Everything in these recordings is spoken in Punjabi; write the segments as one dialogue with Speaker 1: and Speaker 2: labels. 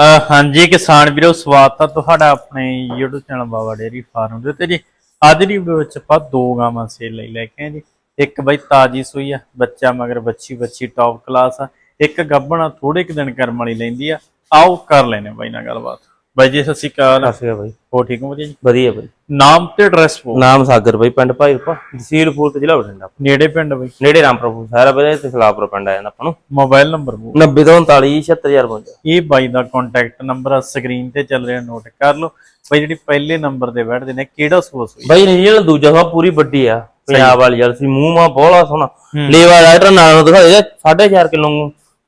Speaker 1: ਹਾਂਜੀ ਕਿਸਾਨ ਵੀਰੋ ਸਵਾਗਤ ਹੈ ਤੁਹਾਡਾ ਆਪਣੇ YouTube channel Baba dairy farm ਦੇ ਉੱਤੇ ਜੀ। ਅੱਜ ਦੀ ਵੀਡੀਓ ਵਿੱਚ ਆਪਾਂ ਦੋ ਗਾਵਾਂ ਸੇਲ ਲਈ ਲੈ ਕੇ ਆਏ ਜੀ। ਇੱਕ ਬਈ ਤਾਜੀ ਸੂਈ ਆ ਬੱਚਾ ਮਗਰ ਬੱਚੀ ਬੱਚੀ ਟੌਪ ਕਲਾਸ ਆ। ਇੱਕ ਗੱਭਣ ਆ, ਥੋੜੇ ਕੁ ਦਿਨ ਕਰਮ ਵਾਲੀ ਲੈਂਦੀ ਆ। ਆਓ ਕਰ ਲੈਨੇ ਬਾਈ ਨਾਲ ਗੱਲਬਾਤ। ਬਾਈ ਜੀ ਸਤਿ ਸ਼੍ਰੀ ਅਕਾਲ।
Speaker 2: ਸਸਿਆ ਬਾਈ।
Speaker 1: ਹੋ ਠੀਕ ਹੋ ਵਧੀਆ ਜੀ?
Speaker 2: ਵਧੀਆ ਬਾਈ।
Speaker 1: ਨਾਮ ਤੇ ਐਡਰੈਸ ਬੋ
Speaker 2: ਨਾਮ ਸਾਗਰ ਬਾਈ ਪਿੰਡ ਭਾਈਰਪਾ ਤਹਿਸੀਲ ਫੂਲ ਤੇ ਜ਼ਿਲ੍ਹਾ ਬਠਿੰਡਾ।
Speaker 1: ਨੇੜੇ ਪਿੰਡ ਬਈ।
Speaker 2: ਨੇੜੇ ਰਾਮਪੁਰ ਸਾਰਾ ਬਾਈ ਤੇ ਖਲਾਪੁਰ ਪਿੰਡ ਆ ਜਾਂਦਾ ਆਪਾਂ ਨੂੰ।
Speaker 1: ਮੋਬਾਈਲ ਨੰਬਰ ਬੋ
Speaker 2: 90 ਤੋਂ 39 76052
Speaker 1: ਇਹ ਬਾਈ ਦਾ ਕੰਟੈਕਟ ਨੰਬਰ ਆ ਸਕਰੀਨ ਤੇ ਚੱਲ ਰਿਹਾ ਨੋਟ ਕਰ ਲਓ। ਬਾਈ ਜਿਹੜੀ ਪਹਿਲੇ ਨੰਬਰ ਤੇ ਬੈਠਦੇ ਨੇ ਕਿਹੜਾ ਸੋਸ ਹੋਈ
Speaker 2: ਬਾਈ ਰੀਜਨਲ ਦੂਜਾ ਸਭ ਪੂਰੀ ਵੱਡੀ ਆ। ਪੰਜਾਬ ਵਾਲੀ ਜਰਸੀ ਮੂੰਹ ਮਾ ਬੋਲਾ ਸੋਹਣਾ। ਲੇਵਾ ਰਾਈਡਰ ਨਾਲ ਦਿਖਾ ਦੇ 4.5 ਕਿਲੋ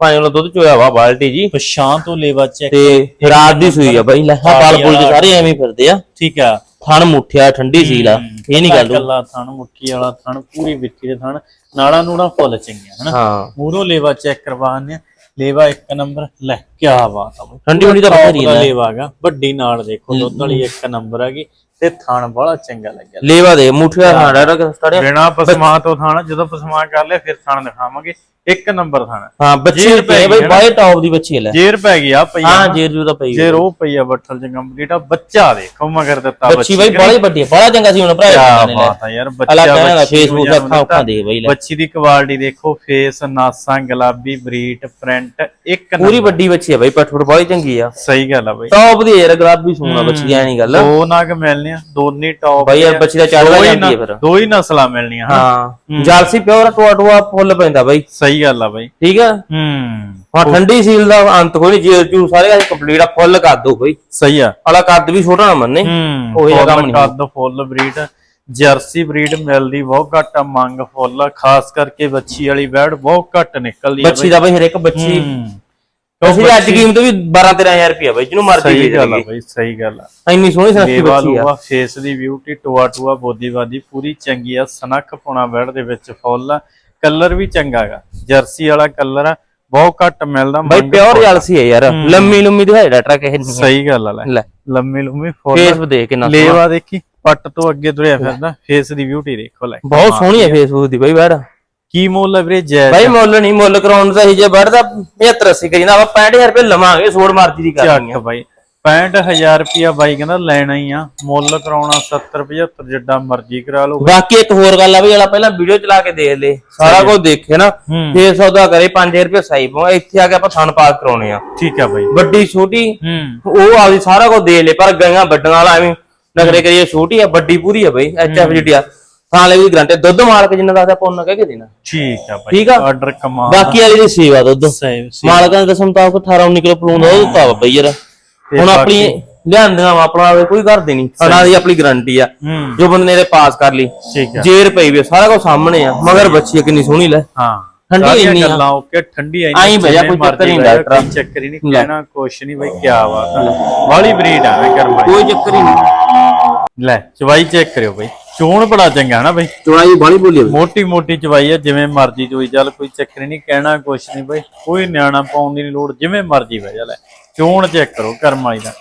Speaker 2: ਪੰਜ ਕਿਲੋ ਦੁੱਧ ਚੋਇਆ ਵਾ ਬਾਲਟੀ ਜੀ।
Speaker 1: ਪਛਾਂ ਤੋਂ ਲੇਵਾ ਚੈੱਕ
Speaker 2: ਤੇ ਰਾਤ ਦੀ ਸੂਈ ਆ ਬਾਈ ਲੈ ਹਾਂ ਪਾਲ ਪੁਲ ਦੇ ਸਾਰੇ ਐਵੇਂ ਹੀ ਫਿਰਦੇ ਆ।
Speaker 1: ਠੀਕ ਆ।
Speaker 2: ਥਣ ਮੁੱਠਿਆ ਠੰਡੀ ਸੀਲ ਆ। ਇਹ ਨਹੀਂ ਗੱਲ
Speaker 1: ਕੱਲਾ ਥਣ ਮੁੱਠੀ ਵਾਲਾ ਥਣ ਪੂਰੀ ਵਿੱਚੀ ਦੇ ਥਣ। ਨਾੜਾ ਨੂੜਾ ਫੁੱਲ ਚੰਗੀਆਂ ਹਨਾ?
Speaker 2: ਹਾਂ।
Speaker 1: ਮੂਰੋਂ ਲੇਵਾ ਚੈੱਕ ਕਰਵਾਉਂਦੇ ਆ। ਲੇਵਾ ਇੱਕ ਨੰਬਰ ਲੈ ਕੀ ਬਾਤ ਆ
Speaker 2: ਠੰਡੀ ਠੰਡੀ ਤਾਂ ਬਥੇਰੀ
Speaker 1: ਦਾ
Speaker 2: ਆ।
Speaker 1: ਲੇਵਾ ਹੈਗਾ। ਵੱਡੀ ਨਾਲ ਦੇਖੋ ਦੁੱਧ ਵਾਲੀ ਇੱਕ ਨੰਬਰ ਹੈਗੀ। ਤੇ ਥਣ ਬੜਾ ਚੰਗਾ ਲੱਗਿਆ।
Speaker 2: ਲੇਵਾ ਦੇ ਮੁੱਠਿਆ ਹਾਂ। ਰਾਈਡਰ ਸਟਾੜਿਆ।
Speaker 1: ਬਿਨਾ ਪਸਮਾ ਤੋਂ ਥਣ ਜਦੋਂ ਪਸਮਾ ਕਰ ਲਿਆ ਫਿਰ ਥਣ ਦਿਖਾਵਾਂਗੇ। ਇੱਕ ਨੰਬਰ ਥਣ।
Speaker 2: ਹਾਂ ਬੱਚੇ ਪਏ ਬਾਈ ਬਾਈ ਟੌਪ ਦੀ ਬੱਚੀ ਲੈ।
Speaker 1: ਜੇਰ ਪੈ ਗਈ ਆ ਪਈ
Speaker 2: ਹਾਂ ਜੇਰ ਜੂ ਦਾ ਪਈ
Speaker 1: ਜੇਰ ਉਹ ਪਈ ਆ ਬੱਠਲ ਚ ਕੰਪਲੀਟ ਆ। ਬੱਚਾ ਦੇਖੋ ਮਗਰ ਦਿੱਤਾ
Speaker 2: ਬੱਚੀ ਬਾਈ ਬੜੀ ਵੱਡੀ ਆ ਬੜਾ ਚੰਗਾ ਸੀ ਹੁਣ ਭਰਾ
Speaker 1: ਕਿਆ
Speaker 2: ਨੇ ਲੈ।
Speaker 1: ਬਾਤ ਆ ਯਾਰ
Speaker 2: ਅਲੱਗ
Speaker 1: ਬੱਚਾ
Speaker 2: ਕਹਿੰਦਾ
Speaker 1: ਬੱਚੀ
Speaker 2: ਫੇਸਬੁੱਕ
Speaker 1: ਨੂੰ
Speaker 2: ਅੱਖਾਂ ਅੱਖਾਂ ਦੇ ਬਾਈ ਲੈ।
Speaker 1: ਬੱਚੀ ਦੀ ਕੁਆਲਿਟੀ ਦੇਖੋ ਫੇਸ ਨਾਸਾਂ ਗੁਲਾਬੀ ਬਰੀਟ ਪ੍ਰਿੰਟ ਇੱਕ
Speaker 2: ਪੂਰੀ ਵੱਡੀ ਬੱਚੀ ਆ ਬਾਈ ਪੱਠ ਬੜੀ ਚੰਗੀ ਆ।
Speaker 1: ਸਹੀ ਗੱਲ ਆ ਬਾਈ।
Speaker 2: ਟੌਪ ਦੀ ਯਾਰ ਗੁਲਾਬੀ ਸੋਹਣਾ ਬੱਚੀ ਦੀ ਐ ਨਹੀਂ ਗੱਲ।
Speaker 1: ਦੋ ਨਗ ਮਿਲਨੇ ਆ ਦੋਨੇ ਟੌਪ
Speaker 2: ਬਾਈ ਯਾਰ ਬੱਚੀ ਦਾ ਚੜਦਾ
Speaker 1: ਹੀ
Speaker 2: ਜਾਂਦੀ ਹੈ ਫਿਰ।
Speaker 1: ਦੋ ਹੀ ਨਸਲਾਂ ਮਿਲਣੀਆਂ।
Speaker 2: ਹਾਂ। ਜਲਸੀ ਪਿਓਰ ਟੋਆ ਟੋਆ ਫੁੱਲ ਪੈਂਦਾ ਬਾਈ।
Speaker 1: ਸਹੀ ਗੱਲ ਆ ਬਾਈ।
Speaker 2: ਠੀਕ ਆ?
Speaker 1: ਹੂੰ।
Speaker 2: ਹਾਂ ਠੰਡੀ ਸੀਲ ਦਾ ਅੰਤ ਕੋਈ ਨਹੀਂ ਜੇਰ ਜੂ ਸਾਰੇ ਕੰਪਲੀਟ ਆ ਫੁੱਲ ਕਰ ਦੋ ਬਾਈ।
Speaker 1: ਸਹੀ ਆ।
Speaker 2: ਆਲਾ ਕੱਦ ਵੀ ਛੋਟਾ ਨਾ ਮੰਨੇ।
Speaker 1: ਹੂੰ
Speaker 2: ਉਹੀ ਕੰਮ
Speaker 1: ਫੁੱਲ
Speaker 2: ਨਹੀਂ।
Speaker 1: ਕੱਦ ਫੁੱਲ ਬਰੀਡ ਜਰਸੀ ਬਰੀਡ ਮਿਲਦੀ ਬਹੁਤ ਘੱਟ ਆ ਮੰਗ ਫੁੱਲ ਖਾਸ ਕਰਕੇ ਬੱਚੀ ਵਾਲੀ ਬੈੜ ਬਹੁਤ ਘੱਟ ਨਿਕਲਦੀ ਆ
Speaker 2: ਬੱਚੀ ਦਾ ਬਾਈ ਹਰੇਕ ਬੱਚੀ
Speaker 1: ਹੂੰ।
Speaker 2: ਅਸੀਂ ਅੱਜ ਕੀਮਤ ਵੀ 12 13000 ਰੁਪਏ ਬਾਈ ਜਿਹਨੂੰ ਮਰਜ਼ੀ
Speaker 1: ਸਹੀ ਗੱਲ ਆ ਬਾਈ ਸਹੀ ਗੱਲ ਆ।
Speaker 2: ਇੰਨੀ ਸੋਹਣੀ
Speaker 1: ਲੇਵਾ
Speaker 2: ਬੱਚੀ ਆ।
Speaker 1: ਫੇਸ ਦੀ ਬਿਊਟੀ ਟੋਆ ਟੋਆ ਬੋਦੀਵਾਦੀ ਪੂਰੀ ਚੰਗੀ ਆ ਸਨੱਖ ਪੁਣਾ ਬੈੜ ਦੇ ਵਿੱਚ ਫੁੱਲ ਆ। ਕਲਰ ਵੀ ਚੰਗਾ ਗਾ ਜਰਸੀ ਵਾਲਾ ਕਲਰ ਆ ਬਹੁਤ ਘੱਟ ਮਿਲਦਾ
Speaker 2: ਬਾਈ ਪਿਓਰ ਜਲਸੀ ਹੈ ਯਾਰ ਲੰਮੀ ਲੰਮੀ ਦਿਖਾਈ ਡਾਕਟਰ ਕਿਸੇ ਨਹੀਂ
Speaker 1: ਸਹੀ ਗੱਲ ਆ ਲੈ ਲੰਮੀ ਲੰਮੀ ਫੁੱਲ
Speaker 2: ਫੇਸ ਦੇਖ ਕਿੰਨਾ ਸੋਹਣਾ।
Speaker 1: ਲੇਵਾ ਦੇਖੀ ਪੱਟ ਤੋਂ ਅੱਗੇ ਤੁਰਿਆ ਫਿਰਦਾ ਫੇਸ ਦੀ ਬਿਊਟੀ ਦੇਖੋ ਲੈ।
Speaker 2: ਬਹੁਤ ਸੋਹਣੀ ਹੈ ਫੇਸਬੁੱਕ ਦੀ ਬਾਈ ਬੈੜ
Speaker 1: ਕੀ ਮੁੱਲ ਹੈ ਵੀਰੇ ਜੈ
Speaker 2: ਬਾਈ ਮੁੱਲ ਨਹੀਂ ਮੁੱਲ ਕਰਾਉਣ ਦਾ ਹੀ ਜੇ ਬੜਦਾ 75 80 ਕਰੀਂਦਾ ਆਪਾਂ 65000 ਰੁਪਏ ਲਵਾਂਗੇ ਸੋੜ ਮਰਜ਼ੀ ਦੀ ਕਰਾਂਗੇ
Speaker 1: ਬਾਈ 65000 ਰੁਪਿਆ ਬਾਈ ਕਹਿੰਦਾ ਲੈਣਾ ਹੀ ਆ ਮੁੱਲ ਕਰਾਉਣਾ 70 75 ਜਿੱਡਾ ਮਰਜ਼ੀ ਕਰਾ ਲਓ
Speaker 2: ਬਾਕੀ ਇੱਕ ਹੋਰ ਗੱਲ ਆ ਵੀ ਜਿਹੜਾ ਪਹਿਲਾਂ ਵੀਡੀਓ ਚਲਾ ਕੇ ਦੇਖ ਲੇ ਸਾਰਾ ਕੁਝ ਦੇਖੇ ਨਾ ਫੇਰ ਸੌਦਾ ਕਰੇ 5000 ਰੁਪਏ ਸਾਈ ਪਵਾ ਇੱਥੇ ਆ ਕੇ ਆਪਾਂ ਥਣ ਪਾਸ ਕਰਾਉਣੇ ਆ।
Speaker 1: ਠੀਕ ਆ ਬਾਈ।
Speaker 2: ਵੱਡੀ ਛੋਟੀ ਉਹ ਆਪਦੀ ਸਾਰਾ ਕੁਝ ਦੇ ਲੇ ਪਰ ਗਈਆਂ ਵੱਡੀਆਂ ਵਾਲਾ ਐਵੇਂ ਨਗਰੇ ਕਰੀਏ ਛੋਟੀ ਆ ਵੱਡੀ ਪੂਰੀ ਆ ਬਈ ਐਚਐਫ ਜਿਹੜੀ ਆ ਥਾਂ ਲੈ ਵੀ ਗਰੰਟੀ ਦੁੱਧ ਮਾਲਕ ਜਿੰਨਾ ਦੱਸਦਾ ਆਪਾਂ ਉਹਨਾਂ ਕਹਿ ਕੇ ਦੇਣਾ।
Speaker 1: ਠੀਕ ਆ
Speaker 2: ਠੀਕ ਆ।
Speaker 1: ਆਰਡਰ ਕਮਾ
Speaker 2: ਬਾਕੀ ਵਾਲੀ ਦੀ ਸੇਵਾ ਦੁੱਧ। ਮਾਲਕਾਂ ਦੇ ਦਸਮ ਤਾਂ 18 19 ਕਿਲੋ ਪਲੂਨ ਉਹ ਦਿੱਤਾ ਵਾ ਬਈ ਯਾਰ। ਹੁਣ ਆਪਣੀ ਲਿਆਂਦੀਆਂ ਵਾ ਆਪਣਾ ਕੋਈ ਕਰਦੇ ਨਹੀਂ। ਉਹਨਾਂ ਦੀ ਆਪਣੀ ਗਾਰੰਟੀ ਆ। ਜੋ ਬੰਦੇ ਨੇ ਪਾਸ ਕਰ ਲਈ।
Speaker 1: ਠੀਕ ਆ।
Speaker 2: ਜੇਰ ਪਈ ਵੀ ਸਾਰਾ ਕੁਝ ਸਾਹਮਣੇ ਆ ਮਗਰ ਬੱਚੀ ਕਿੰਨੀ ਸੋਹਣੀ ਲੈ।
Speaker 1: ਹਾਂ।
Speaker 2: ਠੰਡੀ ਇੰਨੀ ਆ।
Speaker 1: ਗੱਲਾਂ ਓਕੇ ਠੰਡੀ ਆਈ
Speaker 2: ਆਈਂ ਭਈਆ, ਕੋਈ ਚੱਕਰ ਹੀ ਨਹੀਂ ਡਾਕਟਰ।
Speaker 1: ਕੋਈ ਚੱਕਰ ਹੀ ਨਹੀਂ ਕਹਿਣਾ ਕੁਛ ਨਹੀਂ ਬਾਈ ਕੀ ਬਾਤ ਆ। ਵਾਲੀ ਬਰੀਡ ਆ ਮੈਂ ਕਰਮ
Speaker 2: ਕੋਈ ਚੱਕਰ ਹੀ ਨਹੀਂ।
Speaker 1: ਲੈ ਚਵਾਈ ਚੈੱਕ ਕਰਿਓ ਬਾਈ। ਚੋਣ ਬੜਾ ਚੰਗਾ ਹੈ ਨਾ ਬਾਈ
Speaker 2: ਚੌੜਾਈ ਬਾਲੀ ਬੋਲੀ
Speaker 1: ਮੋਟੀ ਮੋਟੀ ਚਵਾਈ ਆ ਜਿਵੇਂ ਮਰਜ਼ੀ ਚੋਈ ਚੱਲ ਕੋਈ ਚੱਕਰ ਨਹੀਂ ਕਹਿਣਾ ਕੁਛ ਨਹੀਂ ਬਾਈ ਕੋਈ ਨਿਆਣਾ ਪਾਉਣ ਦੀ ਨੀ ਲੋੜ ਜਿਵੇਂ ਮਰਜ਼ੀ ਬਹਿ ਜਾ ਲੈ। ਚੋਣ ਚੈੱਕ ਕਰੋ ਕਰਮ ਵਾਲੀ ਦਾ।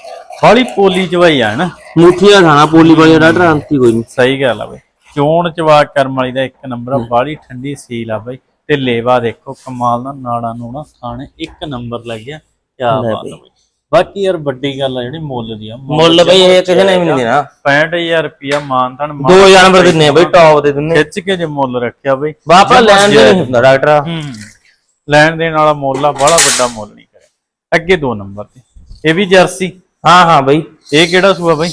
Speaker 1: ਬਾਲੀ ਪੋਲੀ ਚਵਾਈ ਆ ਨਾ
Speaker 2: ਮੁੱਠੀ ਦਾ ਖਾਣਾ ਪੋਲੀ ਵਾਲੀ ਡਾਕਟਰ ਅੰਤੀ ਕੋਈ ਨਹੀਂ
Speaker 1: ਸਹੀ ਗੱਲ ਆ ਬਾਈ। ਚੋਣ ਚਵਾ ਕਰਮ ਵਾਲੀ ਦਾ ਇੱਕ ਨੰਬਰ ਆ ਬਾਲੀ ਠੰਡੀ ਸੀਲ ਆ ਬਾਈ। ਤੇ ਲੇਵਾ ਦੇਖੋ ਕਮਾਲ ਦਾ ਨਾੜਾ ਨੂੜਾ ਥਾਣੇ ਇੱਕ ਨੰਬਰ ਲੱਗਿਆ ਕੀ ਬਾਤ ਆ ਬਾਈ। ਬਾਕੀ ਯਾਰ ਵੱਡੀ ਗੱਲ ਆ ਜਿਹੜੀ ਮੁੱਲ ਦੀ ਆ
Speaker 2: ਮੁੱਲ ਬਈ ਇਹ ਕਿਸੇ ਨੇ ਵੀ ਨਹੀਂ ਦੇਣਾ।
Speaker 1: 65000 ਰੁਪਿਆ ਮਾਨਤਨ
Speaker 2: ਦੋ ਜਾਨਵਰ ਦਿੰਨੇ ਆ ਬਈ ਟੌਪ ਦੇ ਦਿੰਨੇ
Speaker 1: ਖਿੱਚ ਕੇ ਜੇ ਮੁੱਲ ਰੱਖਿਆ ਬਈ।
Speaker 2: ਵਾਪਾ ਲੈਣ ਦੇ ਹੁੰਦਾ ਡਾਕਟਰ।
Speaker 1: ਹੂੰ ਲੈਣ ਦੇਣ ਵਾਲਾ ਮੁੱਲ ਆ ਬੜਾ ਵੱਡਾ ਮੁੱਲ ਨਹੀਂ ਕਰਿਆ। ਅੱਗੇ ਦੋ ਨੰਬਰ ਤੇ। ਇਹ ਵੀ ਜਰਸੀ।
Speaker 2: ਹਾਂ ਹਾਂ ਬਈ।
Speaker 1: ਇਹ ਕਿਹੜਾ ਸੂਆ ਬਈ?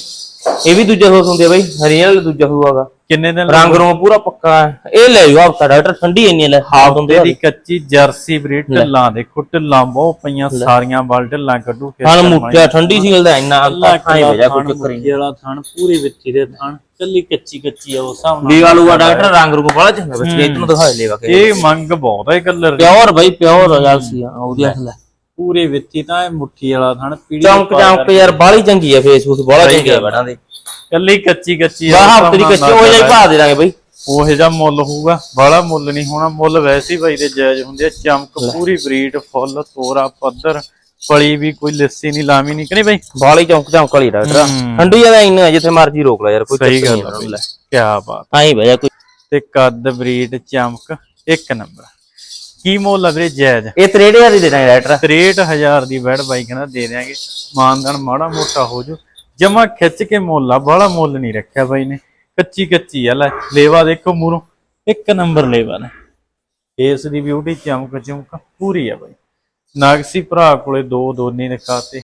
Speaker 2: ਇਹ ਵੀ ਦੂਜਾ ਸੋਸ ਹੁੰਦੇ ਆ ਬਈ ਹਰੀਆਂ ਦੂਜਾ ਸੂਆਗਾ
Speaker 1: ਕਿੰਨੇ ਦਿਨ
Speaker 2: ਰੰਗ ਰੋਂ ਪੂਰਾ ਪੱਕਾ ਹੈ। ਇਹ ਲੈ ਜਾਓ ਹਫਤਾ ਡਾਕਟਰ ਠੰਡੀ ਇੰਨੀ ਲੈ ਹਾਫ ਹੁੰਦੇ ਆ
Speaker 1: ਦੀ ਕੱਚੀ ਜਰਸੀ ਬਰੀਡ ਢਿੱਲਾਂ ਦੇਖੋ ਢਿੱਲਾਂ ਬਹੁਤ ਪਈਆਂ ਸਾਰੀਆਂ ਵੱਲ ਢਿੱਲਾਂ ਕੱਢੂ ਫਿਰ
Speaker 2: ਹਣ ਮੁੱਕਿਆ ਠੰਡੀ ਸੀਲ ਦਾ ਇੰਨਾ ਅੱਖਾਂ ਹੀ ਵਜਾ ਕੋਈ ਚੱਕਰ ਹੀ
Speaker 1: ਵਾਲਾ ਥਣ ਪੂਰੀ ਵਿੱਚੀ ਦੇ ਥਣ ਕੱਲੀ ਕੱਚੀ ਕੱਚੀ ਆ ਉਸ ਹਿਸਾਬ ਨਾਲ
Speaker 2: ਵੀ ਵਾਲੂਆ ਡਾਕਟਰ ਰੰਗ ਰੂਪ ਬੜਾ ਚੰਗਾ ਬੱਚੇ ਇਤਨੂੰ ਦਿਖਾ ਲੇਵਾ ਕੇ
Speaker 1: ਇਹ ਮੰਗ ਬਹੁਤ ਹੈ ਕਲਰ
Speaker 2: ਪਿਓਰ ਬਈ ਪਿਓਰ ਜਲਸੀ ਆ ਉਹਦੀ ਅਸਲ ਹੈ
Speaker 1: ਪੂਰੇ ਵਿੱਚੀ ਤਾਂ ਇਹ ਮੁੱਠੀ ਵਾਲਾ ਥਣ ਪੀੜੀ
Speaker 2: ਚੌਂਕ ਚੌਂਕ ਯਾਰ ਬਾਹਲੀ ਚੰਗੀ ਆ ਫੇਸਬੁੱਕ ਬੜਾ ਚੰਗੀ ਆ ਬੜਾਂ ਦੇ।
Speaker 1: ਕੱਲੀ ਕੱਚੀ ਕੱਚੀ
Speaker 2: ਹਫ਼ਤੇ ਦੀ ਕੱਚੀ ਉਹ ਹੀ ਪਾ ਦੇ ਦਾਂਗੇ ਬਈ।
Speaker 1: ਉਹ ਜਿਹਾ ਮੁੱਲ ਹੋਊਗਾ ਬਾਹਲਾ ਮੁੱਲ ਨਹੀਂ ਹੋਣਾ ਮੁੱਲ ਵੈਸੇ ਹੀ ਬਾਈ ਦੇ ਜਾਇਜ਼ ਹੁੰਦੇ ਆ ਚਮਕ ਪੂਰੀ ਬਰੀਡ ਫੁੱਲ ਤੋਰਾ ਪੱਧਰ ਪਲੀ ਵੀ ਕੋਈ ਲੱਸੀ ਨਹੀਂ ਲਾਵੀ ਨਹੀਂ ਕਹਨੀ ਬਾਈ?
Speaker 2: ਬਾਹਲੀ ਚੌਂਕ ਚੌਂਕ ਵਾਲੀ ਡਾਕਟਰ ਠੰਡੀ ਜ਼ਿਆਦਾ ਇੰਨਾ ਜਿੱਥੇ ਮਰਜ਼ੀ ਰੋਕ ਲੈ ਯਾਰ ਕੋਈ
Speaker 1: ਸਹੀ ਗੱਲ
Speaker 2: ਨਹੀਂ
Speaker 1: ਕੀ ਬਾਤ।
Speaker 2: ਆਈ ਭਜਾ ਕੋਈ
Speaker 1: ਤੇ ਕੱਦ ਬਰੀਡ ਚਮਕ ਇੱਕ ਨੰਬਰ। ਕੀ ਮੁੱਲ ਆ ਵੀਰੇ ਜਾਇਜ਼?
Speaker 2: ਇਹ 63000 ਦੀ ਦੇ ਦਾਂਗੇ ਰਾਈਟਰ
Speaker 1: 63000 ਦੀ ਬੈਡ ਬਾਈ ਕਹਿੰਦਾ ਦੇ ਦਿਆਂਗੇ। ਮਾਨਦਾਨ ਮਾੜਾ ਮੋਟਾ ਹੋ ਜੂ ਜਮਾ ਖਿੱਚ ਕੇ ਮੁੱਲ ਆ ਬਾਹਲਾ ਮੁੱਲ ਨਹੀਂ ਰੱਖਿਆ ਬਾਈ ਨੇ। ਕੱਚੀ ਕੱਚੀ ਆ, ਲੈ, ਲੇਵਾ ਦੇਖੋ ਮੂਰੋਂ ਇੱਕ ਨੰਬਰ ਲੇਵਾ ਨੇ। ਇਸ ਦੀ ਬਿਊਟੀ ਚਮਕ ਚਮਕ ਪੂਰੀ ਆ ਬਾਈ। ਨਾਗਸੀ ਭਰਾ ਕੋਲੇ ਦੋ ਦੋਨੇ ਦਿਖਾਤੇ